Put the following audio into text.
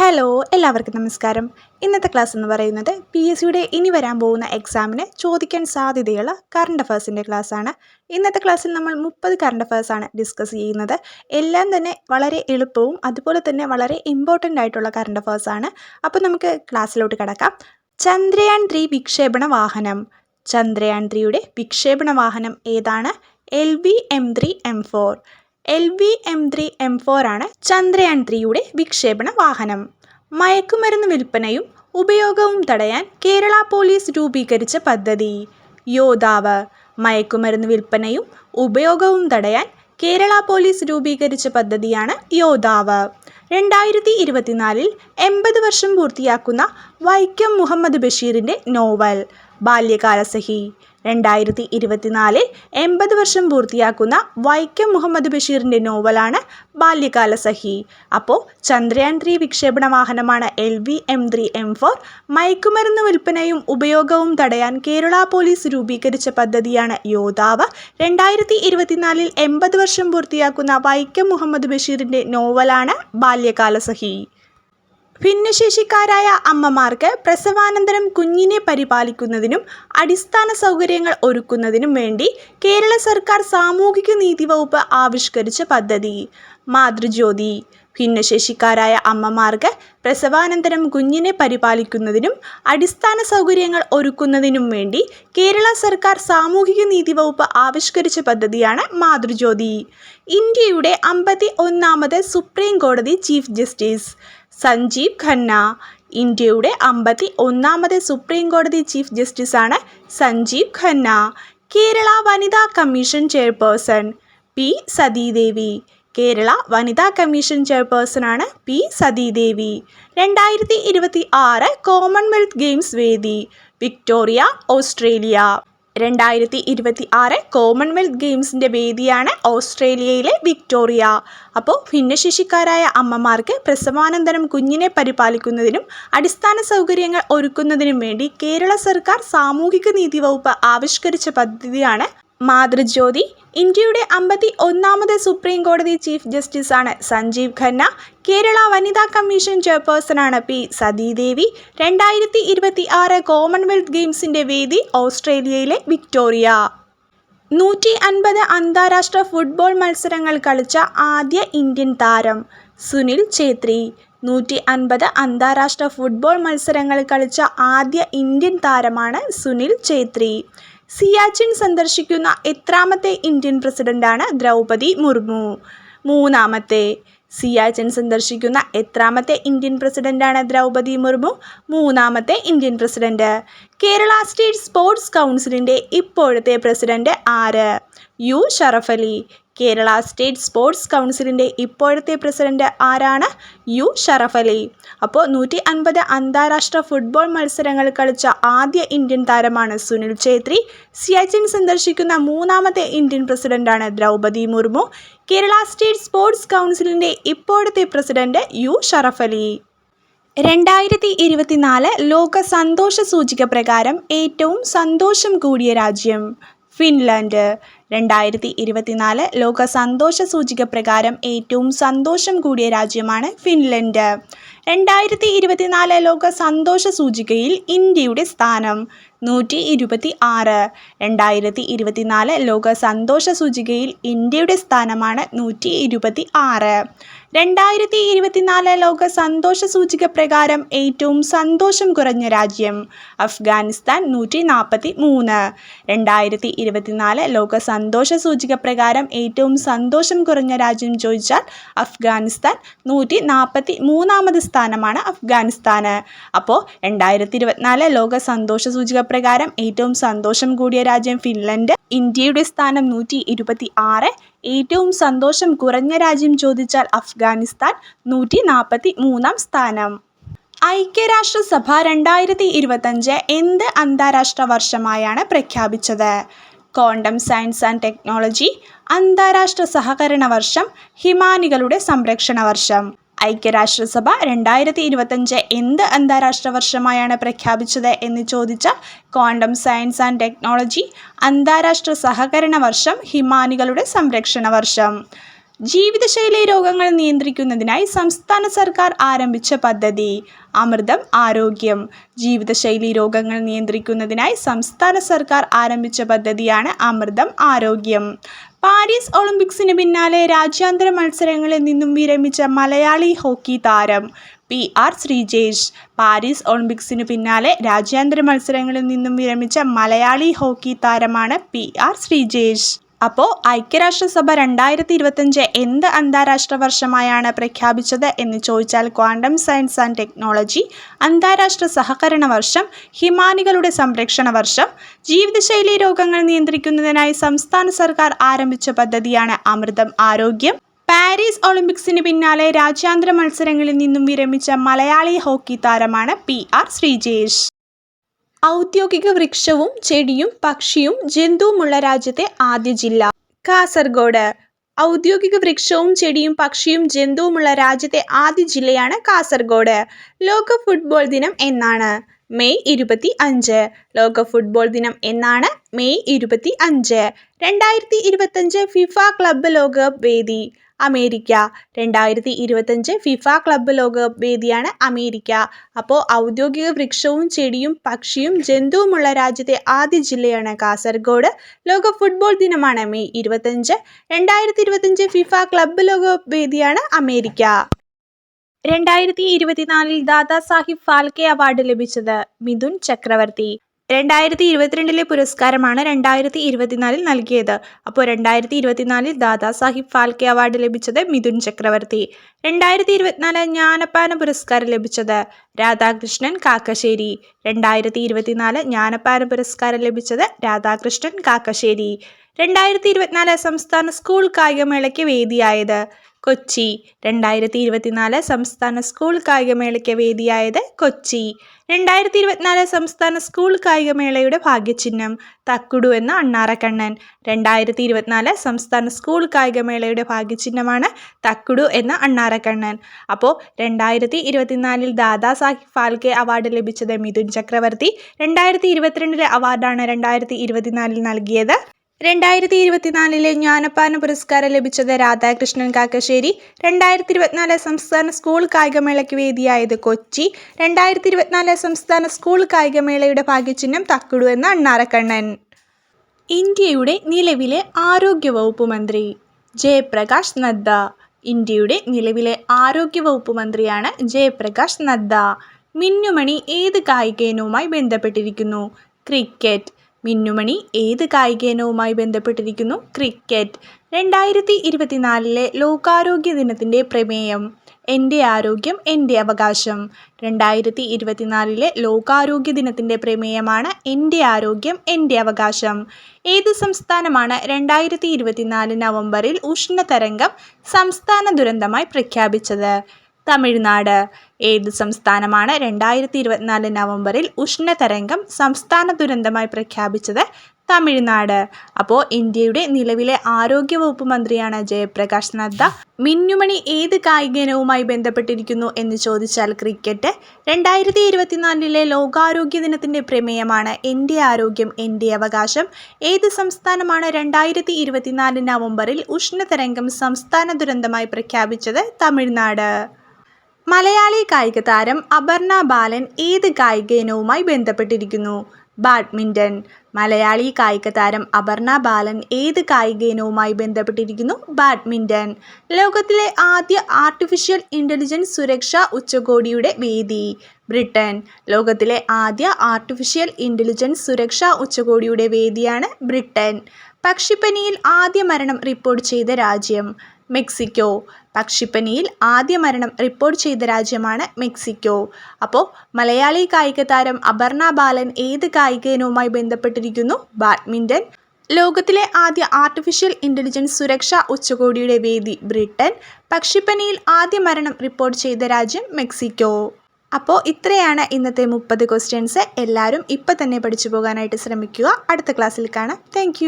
Hello എല്ലാവർക്കും നമസ്കാരം. ഇന്നത്തെ ക്ലാസ് എന്ന് പറയുന്നത് പി എസ് സിയുടെ ഇനി വരാൻ പോകുന്ന എക്സാമിന് ചോദിക്കാൻ സാധ്യതയുള്ള കറണ്ട് അഫേഴ്സിന്റെ ക്ലാസ്സാണ് ഇന്നത്തെ ക്ലാസ്സിൽ നമ്മൾ മുപ്പത് കറണ്ട് അഫേഴ്സാണ് ഡിസ്കസ് ചെയ്യുന്നത്. എല്ലാം തന്നെ വളരെ എളുപ്പവും അതുപോലെ തന്നെ വളരെ ഇമ്പോർട്ടന്റ് ആയിട്ടുള്ള കറണ്ട് അഫേഴ്സാണ് അപ്പോൾ നമുക്ക് ക്ലാസ്സിലോട്ട് കിടക്കാം. ചന്ദ്രയാൻ ത്രീ വിക്ഷേപണ വാഹനം. ചന്ദ്രയാൻ ത്രീയുടെ വിക്ഷേപണ വാഹനം ഏതാണ്? L V M three M four L V M three M four ആണ് ചന്ദ്രയാൻ ത്രീയുടെ വിക്ഷേപണ വാഹനം. മയക്കുമരുന്ന് വിൽപ്പനയും ഉപയോഗവും തടയാൻ കേരള പോലീസ് രൂപീകരിച്ച പദ്ധതി. യോദ്ധാവ്. മയക്കുമരുന്ന് വിൽപ്പനയും ഉപയോഗവും തടയാൻ കേരള പോലീസ് രൂപീകരിച്ച പദ്ധതിയാണ് യോദ്ധാവ്. രണ്ടായിരത്തി ഇരുപത്തിനാലിൽ എൺപത് വർഷം പൂർത്തിയാക്കുന്ന വൈക്കം മുഹമ്മദ് ബഷീറിന്റെ നോവൽ ബാല്യകാലസഖി. രണ്ടായിരത്തി ഇരുപത്തിനാലിൽ എൺപത് വർഷം പൂർത്തിയാക്കുന്ന വൈക്കം മുഹമ്മദ് ബഷീറിന്റെ നോവലാണ് ബാല്യകാല സഹി അപ്പോൾ ചന്ദ്രയാൻ ത്രീ വിക്ഷേപണ വാഹനമാണ് L V M three M four മയക്കുമരുന്ന് വിൽപ്പനയും ഉപയോഗവും തടയാൻ കേരള പോലീസ് രൂപീകരിച്ച പദ്ധതിയാണ് യോദ്ധാവ്. രണ്ടായിരത്തി ഇരുപത്തിനാലിൽ എൺപത് വർഷം പൂർത്തിയാക്കുന്ന വൈക്കം മുഹമ്മദ് ബഷീറിന്റെ നോവലാണ് ബാല്യകാലസഖി ഭിന്നശേഷിക്കാരായ അമ്മമാർക്ക് പ്രസവാനന്തരം കുഞ്ഞിനെ പരിപാലിക്കുന്നതിനും അടിസ്ഥാന സൗകര്യങ്ങൾ ഒരുക്കുന്നതിനും വേണ്ടി കേരള സർക്കാർ സാമൂഹിക നീതി വകുപ്പ് ആവിഷ്കരിച്ച പദ്ധതി. മാതൃജ്യോതി. ഭിന്നശേഷിക്കാരായ അമ്മമാർക്ക് പ്രസവാനന്തരം കുഞ്ഞിനെ പരിപാലിക്കുന്നതിനും അടിസ്ഥാന സൗകര്യങ്ങൾ ഒരുക്കുന്നതിനും വേണ്ടി കേരള സർക്കാർ സാമൂഹിക നീതി വകുപ്പ് ആവിഷ്കരിച്ച പദ്ധതിയാണ് മാതൃജ്യോതി. ഇന്ത്യയുടെ അമ്പത്തി ഒന്നാമത് സുപ്രീം കോടതി ചീഫ് ജസ്റ്റിസ്. സഞ്ജീവ് ഖന്ന ഇന്ത്യയുടെ അമ്പത്തി ഒന്നാമത് സുപ്രീം കോടതി ചീഫ് ജസ്റ്റിസാണ് സഞ്ജീവ് ഖന്ന. കേരള വനിതാ commission chairperson P Sathidevi. Kerala വനിതാ കമ്മീഷൻ ചെയർപേഴ്സണാണ് പി സതീദേവി. രണ്ടായിരത്തി ഇരുപത്തി ആറ് കോമൺവെൽത്ത് ഗെയിംസ് വേദി വിക്ടോറിയ ഓസ്ട്രേലിയ. രണ്ടായിരത്തി ഇരുപത്തി ആറ് കോമൺവെൽത്ത് ഗെയിംസിന്റെ വേദിയാണ് ഓസ്ട്രേലിയയിലെ വിക്ടോറിയ. അപ്പോൾ ഭിന്നശേഷിക്കാരായ അമ്മമാർക്ക് പ്രസവാനന്തരം കുഞ്ഞിനെ പരിപാലിക്കുന്നതിനും അടിസ്ഥാന സൗകര്യങ്ങൾ ഒരുക്കുന്നതിനും വേണ്ടി കേരള സർക്കാർ സാമൂഹിക നീതി വകുപ്പ് ആവിഷ്കരിച്ച പദ്ധതിയാണ് മാതൃജ്യോതി. ഇന്ത്യയുടെ അമ്പത്തി ഒന്നാമത് സുപ്രീം കോടതി ചീഫ് ജസ്റ്റിസാണ് സഞ്ജീവ് ഖന്ന. കേരള വനിതാ കമ്മീഷൻ ചെയർപേഴ്സണാണ് പി സതീദേവി. രണ്ടായിരത്തി ഇരുപത്തി ആറ് കോമൺവെൽത്ത് ഗെയിംസിന്റെ വേദി ഓസ്ട്രേലിയയിലെ വിക്ടോറിയ. നൂറ്റി അൻപത് അന്താരാഷ്ട്ര ഫുട്ബോൾ മത്സരങ്ങൾ കളിച്ച ആദ്യ ഇന്ത്യൻ താരം സുനിൽ ഛേത്രി. നൂറ്റി അൻപത് അന്താരാഷ്ട്ര ഫുട്ബോൾ മത്സരങ്ങൾ കളിച്ച ആദ്യ ഇന്ത്യൻ താരമാണ് സുനിൽ ഛേത്രി. സിയാച്ചിൻ സന്ദർശിക്കുന്ന എത്രാമത്തെ ഇന്ത്യൻ പ്രസിഡന്റാണ് ദ്രൗപതി മുർമു. മൂന്നാമത്തെ സിയാച്ചിൻ സന്ദർശിക്കുന്ന എത്രാമത്തെ ഇന്ത്യൻ പ്രസിഡന്റാണ് ദ്രൗപതി മുർമു. മൂന്നാമത്തെ Indian president. Kerala state sports കൗൺസിലിന്റെ ഇപ്പോഴത്തെ പ്രസിഡന്റ് ആര്? U. Sharafali Kerala state sports കൗൺസിലിന്റെ ഇപ്പോഴത്തെ പ്രസിഡന്റ് ആരാണ്? യു. ഷറഫലി അപ്പോൾ നൂറ്റി അൻപത് അന്താരാഷ്ട്ര ഫുട്ബോൾ മത്സരങ്ങൾ കളിച്ച ആദ്യ ഇന്ത്യൻ താരമാണ് സുനിൽ ഛേത്രി. സിയാച്ചിൻ സന്ദർശിക്കുന്ന മൂന്നാമത്തെ ഇന്ത്യൻ പ്രസിഡന്റാണ് ദ്രൗപദി മുർമു. കേരള സ്റ്റേറ്റ് സ്പോർട്സ് കൗൺസിലിന്റെ ഇപ്പോഴത്തെ പ്രസിഡന്റ് യു. ഷറഫലി രണ്ടായിരത്തി ഇരുപത്തിനാല് ലോക സന്തോഷ സൂചിക പ്രകാരം ഏറ്റവും സന്തോഷം കൂടിയ രാജ്യം. ഫിൻലാൻഡ്. രണ്ടായിരത്തി ഇരുപത്തിനാല് ലോക സന്തോഷ സൂചിക പ്രകാരം ഏറ്റവും സന്തോഷം കൂടിയ രാജ്യമാണ് ഫിൻലൻഡ്. രണ്ടായിരത്തി ഇരുപത്തിനാല് ലോക സന്തോഷ സൂചികയിൽ ഇന്ത്യയുടെ സ്ഥാനം നൂറ്റി ഇരുപത്തി ആറ് രണ്ടായിരത്തി ഇരുപത്തിനാല് ലോക സന്തോഷ സൂചികയിൽ ഇന്ത്യയുടെ സ്ഥാനമാണ് നൂറ്റി ഇരുപത്തി ആറ് രണ്ടായിരത്തി ഇരുപത്തിനാല് ലോക സന്തോഷ സൂചിക പ്രകാരം ഏറ്റവും സന്തോഷം കുറഞ്ഞ രാജ്യം അഫ്ഗാനിസ്ഥാൻ നൂറ്റി നാൽപ്പത്തി മൂന്ന് രണ്ടായിരത്തി ഇരുപത്തിനാല് ലോക സന്തോഷ സൂചിക പ്രകാരം ഏറ്റവും സന്തോഷം കുറഞ്ഞ രാജ്യം ചോദിച്ചാൽ അഫ്ഗാനിസ്ഥാൻ നൂറ്റി നാൽപ്പത്തി മൂന്നാമത് സ്ഥാനമാണ് അഫ്ഗാനിസ്ഥാന് അപ്പോൾ രണ്ടായിരത്തി ഇരുപത്തിനാല് ലോക സന്തോഷ സൂചിക പ്രകാരം ഏറ്റവും സന്തോഷം കൂടിയ രാജ്യം ഫിൻലൻഡ്. ഇന്ത്യയുടെ സ്ഥാനം നൂറ്റി ഇരുപത്തി ആറ് ഏറ്റവും സന്തോഷം കുറഞ്ഞ രാജ്യം ചോദിച്ചാൽ അഫ്ഗാനിസ്ഥാൻ നൂറ്റി നാൽപ്പത്തി മൂന്നാം സ്ഥാനം. ഐക്യരാഷ്ട്രസഭ രണ്ടായിരത്തി ഇരുപത്തഞ്ച് എന്ത് അന്താരാഷ്ട്ര വർഷമായാണ് പ്രഖ്യാപിച്ചത്? ക്വാണ്ടം സയൻസ് ആൻഡ് ടെക്നോളജി അന്താരാഷ്ട്ര സഹകരണ വർഷം ഹിമാനികളുടെ സംരക്ഷണ വർഷം. ഐക്യരാഷ്ട്രസഭ രണ്ടായിരത്തി ഇരുപത്തഞ്ച് എന്ത് അന്താരാഷ്ട്ര വർഷമായാണ് പ്രഖ്യാപിച്ചത് എന്ന് ചോദിച്ച ക്വാണ്ടം സയൻസ് ആൻഡ് ടെക്നോളജി അന്താരാഷ്ട്ര സഹകരണ വർഷം ഹിമാനികളുടെ സംരക്ഷണ വർഷം. ജീവിതശൈലി രോഗങ്ങൾ നിയന്ത്രിക്കുന്നതിനായി സംസ്ഥാന സർക്കാർ ആരംഭിച്ച പദ്ധതി. അമൃതം ആരോഗ്യം. ജീവിതശൈലി രോഗങ്ങൾ നിയന്ത്രിക്കുന്നതിനായി സംസ്ഥാന സർക്കാർ ആരംഭിച്ച പദ്ധതിയാണ് അമൃതം ആരോഗ്യം. പാരീസ് ഒളിമ്പിക്സിന് പിന്നാലെ രാജ്യാന്തര മത്സരങ്ങളിൽ നിന്നും വിരമിച്ച മലയാളി ഹോക്കി താരം പി ആർ ശ്രീജേഷ്. പാരീസ് ഒളിമ്പിക്സിന് പിന്നാലെ രാജ്യാന്തര മത്സരങ്ങളിൽ നിന്നും വിരമിച്ച മലയാളി ഹോക്കി താരമാണ് പി ആർ ശ്രീജേഷ്. അപ്പോൾ ഐക്യരാഷ്ട്രസഭ രണ്ടായിരത്തി ഇരുപത്തഞ്ച് എന്ത് അന്താരാഷ്ട്ര വർഷമായാണ് പ്രഖ്യാപിച്ചത് എന്ന് ചോദിച്ചാൽ ക്വാണ്ടം സയൻസ് ആൻഡ് ടെക്നോളജി അന്താരാഷ്ട്ര സഹകരണ വർഷം ഹിമാനികളുടെ സംരക്ഷണ വർഷം ജീവിതശൈലി രോഗങ്ങൾ നിയന്ത്രിക്കുന്നതിനായി സംസ്ഥാന സർക്കാർ ആരംഭിച്ച പദ്ധതിയാണ് അമൃതം ആരോഗ്യം. പാരീസ് ഒളിമ്പിക്സിന് പിന്നാലെ രാജ്യാന്തര മത്സരങ്ങളിൽ നിന്നും വിരമിച്ച മലയാളി ഹോക്കി താരമാണ് പി ആർ ശ്രീജേഷ്. ഔദ്യോഗിക വൃക്ഷവും ചെടിയും പക്ഷിയും ജന്തുവുമുള്ള രാജ്യത്തെ ആദ്യ ജില്ല. കാസർഗോഡ്. ഔദ്യോഗിക വൃക്ഷവും ചെടിയും പക്ഷിയും ജന്തുവുമുള്ള രാജ്യത്തെ ആദ്യ ജില്ലയാണ് കാസർഗോഡ്. ലോക ഫുട്ബോൾ ദിനം എന്നാണ്. മെയ് ഇരുപത്തി അഞ്ച് ലോക ഫുട്ബോൾ ദിനം എന്നാണ് മെയ് ഇരുപത്തി അഞ്ച് രണ്ടായിരത്തി ഇരുപത്തഞ്ച് ഫിഫ ക്ലബ്ബ് ലോകകപ്പ് വേദി. അമേരിക്ക. രണ്ടായിരത്തി ഇരുപത്തഞ്ച് ഫിഫ ക്ലബ്ബ് ലോകകപ്പ് വേദിയാണ് അമേരിക്ക. അപ്പോൾ ഔദ്യോഗിക വൃക്ഷവും ചെടിയും പക്ഷിയും ജന്തുവുമുള്ള രാജ്യത്തെ ആദ്യ ജില്ലയാണ് കാസർഗോഡ്. ലോക ഫുട്ബോൾ ദിനമാണ് മെയ് ഇരുപത്തഞ്ച് രണ്ടായിരത്തി ഇരുപത്തഞ്ച് ഫിഫ ക്ലബ്ബ് ലോകകപ്പ് വേദിയാണ് അമേരിക്ക. രണ്ടായിരത്തി ഇരുപത്തിനാലിൽ ദാദാ സാഹിബ് ഫാൽക്കെ അവാർഡ് ലഭിച്ചത് മിഥുൻ ചക്രവർത്തി. രണ്ടായിരത്തി ഇരുപത്തിരണ്ടിലെ പുരസ്കാരമാണ് രണ്ടായിരത്തി ഇരുപത്തിനാലിൽ നൽകിയത്. അപ്പോൾ രണ്ടായിരത്തി ഇരുപത്തിനാലിൽ ദാദാസാഹിബ് ഫാൽക്കെ അവാർഡ് ലഭിച്ചത് മിഥുൻ ചക്രവർത്തി. രണ്ടായിരത്തി ഇരുപത്തിനാല് ജ്ഞാനപ്പാന പുരസ്കാരം ലഭിച്ചത് രാധാകൃഷ്ണൻ കാക്കശ്ശേരി. രണ്ടായിരത്തി ഇരുപത്തിനാല് ജ്ഞാനപ്പാന പുരസ്കാരം ലഭിച്ചത് രാധാകൃഷ്ണൻ കാക്കശ്ശേരി. രണ്ടായിരത്തി ഇരുപത്തിനാല് സംസ്ഥാന സ്കൂൾ കായികമേളയ്ക്ക് വേദിയായത് കൊച്ചി. രണ്ടായിരത്തി ഇരുപത്തിനാല് സംസ്ഥാന സ്കൂൾ കായികമേളയ്ക്ക് വേദിയായത് കൊച്ചി. രണ്ടായിരത്തി ഇരുപത്തിനാല് സംസ്ഥാന സ്കൂൾ കായികമേളയുടെ ഭാഗ്യചിഹ്നം തക്കുടു എന്ന അണ്ണാറക്കണ്ണൻ. രണ്ടായിരത്തി ഇരുപത്തിനാല് സംസ്ഥാന സ്കൂൾ കായികമേളയുടെ ഭാഗ്യചിഹ്നമാണ് തക്കുടു എന്ന അണ്ണാറക്കണ്ണൻ. അപ്പോൾ രണ്ടായിരത്തി ഇരുപത്തിനാലിൽ ദാദാ സാഹിബ് ഫാൽക്കെ അവാർഡ് ലഭിച്ചത് മിഥുൻ ചക്രവർത്തി. രണ്ടായിരത്തി ഇരുപത്തിരണ്ടിലെ അവാർഡാണ് രണ്ടായിരത്തി ഇരുപത്തിനാലിൽ നൽകിയത്. രണ്ടായിരത്തി ഇരുപത്തിനാലിലെ ജ്ഞാനപാന പുരസ്കാരം ലഭിച്ചത് രാധാകൃഷ്ണൻ കാക്കശ്ശേരി രണ്ടായിരത്തി ഇരുപത്തിനാല് സംസ്ഥാന സ്കൂൾ കായികമേളയ്ക്ക് വേദിയായത് കൊച്ചി രണ്ടായിരത്തി ഇരുപത്തിനാല് സംസ്ഥാന സ്കൂൾ കായികമേളയുടെ ഭാഗ്യചിഹ്നം തക്കുടു എന്ന അണ്ണാറക്കണ്ണൻ ഇന്ത്യയുടെ നിലവിലെ ആരോഗ്യവകുപ്പ് മന്ത്രി ജയപ്രകാശ് നദ്ദ. ഇന്ത്യയുടെ നിലവിലെ ആരോഗ്യവകുപ്പ് മന്ത്രിയാണ് ജയപ്രകാശ് നദ്ദ. മിന്നുമണി ഏത് കായിക ഇനവുമായി ബന്ധപ്പെട്ടിരിക്കുന്നു? ക്രിക്കറ്റ് മിന്നുമണി ഏത് കായിക ഇനവുമായി ബന്ധപ്പെട്ടിരിക്കുന്നു? ക്രിക്കറ്റ്. രണ്ടായിരത്തി ഇരുപത്തിനാലിലെ ലോകാരോഗ്യ ദിനത്തിന്റെ പ്രമേയം. എന്റെ ആരോഗ്യം എന്റെ അവകാശം. രണ്ടായിരത്തി ഇരുപത്തിനാലിലെ ലോകാരോഗ്യ ദിനത്തിന്റെ പ്രമേയമാണ് എന്റെ ആരോഗ്യം എന്റെ അവകാശം. ഏത് സംസ്ഥാനമാണ് രണ്ടായിരത്തി ഇരുപത്തിനാല് നവംബറിൽ ഉഷ്ണതരംഗം സംസ്ഥാന ദുരന്തമായി പ്രഖ്യാപിച്ചത്? തമിഴ്നാട്. ഏത് സംസ്ഥാനമാണ്? രണ്ടായിരത്തി ഇരുപത്തിനാല് നവംബറിൽ ഉഷ്ണതരംഗം സംസ്ഥാന ദുരന്തമായി പ്രഖ്യാപിച്ചത് തമിഴ്നാട്. അപ്പോൾ ഇന്ത്യയുടെ നിലവിലെ ആരോഗ്യവകുപ്പ് മന്ത്രിയാണ് ജയപ്രകാശ് നദ്ദ. മിന്നുമണി ഏത് കായിക ഇനവുമായി ബന്ധപ്പെട്ടിരിക്കുന്നു എന്ന് ചോദിച്ചാൽ ക്രിക്കറ്റ്. രണ്ടായിരത്തി ഇരുപത്തിനാലിലെ ലോകാരോഗ്യ ദിനത്തിന്റെ പ്രമേയമാണ് എന്റെ ആരോഗ്യം എന്റെ അവകാശം. ഏത് സംസ്ഥാനമാണ് രണ്ടായിരത്തി ഇരുപത്തിനാല് നവംബറിൽ ഉഷ്ണതരംഗം സംസ്ഥാന ദുരന്തമായി പ്രഖ്യാപിച്ചത്? തമിഴ്നാട്. മലയാളി കായിക താരം അപർണ ബാലൻ ഏത് കായിക ഇനവുമായി ബന്ധപ്പെട്ടിരിക്കുന്നു? ബാഡ്മിന്റൺ മലയാളി കായിക താരം അപർണ ബാലൻ ഏത് കായിക ഇനവുമായി ബന്ധപ്പെട്ടിരിക്കുന്നു? ബാഡ്മിന്റൺ ലോകത്തിലെ ആദ്യ ആർട്ടിഫിഷ്യൽ ഇന്റലിജൻസ് സുരക്ഷാ ഉച്ചകോടിയുടെ വേദി. ബ്രിട്ടൻ. ലോകത്തിലെ ആദ്യ ആർട്ടിഫിഷ്യൽ ഇന്റലിജൻസ് സുരക്ഷാ ഉച്ചകോടിയുടെ വേദിയാണ് ബ്രിട്ടൻ. പക്ഷിപ്പനിയിൽ ആദ്യ മരണം റിപ്പോർട്ട് ചെയ്ത രാജ്യം. മെക്സിക്കോ. പക്ഷിപ്പനിയിൽ ആദ്യ മരണം റിപ്പോർട്ട് ചെയ്ത രാജ്യമാണ് മെക്സിക്കോ. അപ്പോൾ മലയാളി കായിക താരം അപർണ ബാലൻ ഏത് കായിക ഇനവുമായി ബന്ധപ്പെട്ടിരിക്കുന്നു? ബാഡ്മിന്റൺ ലോകത്തിലെ ആദ്യ ആർട്ടിഫിഷ്യൽ ഇന്റലിജൻസ് സുരക്ഷാ ഉച്ചകോടിയുടെ വേദി ബ്രിട്ടൻ. പക്ഷിപ്പനിയിൽ ആദ്യ മരണം റിപ്പോർട്ട് ചെയ്ത രാജ്യം മെക്സിക്കോ. അപ്പോൾ ഇത്രയാണ് ഇന്നത്തെ മുപ്പത് ക്വസ്റ്റ്യൻസ് എല്ലാവരും ഇപ്പം തന്നെ പഠിച്ചു പോകാനായിട്ട് ശ്രമിക്കുക. അടുത്ത ക്ലാസ്സിൽ കാണാം. താങ്ക്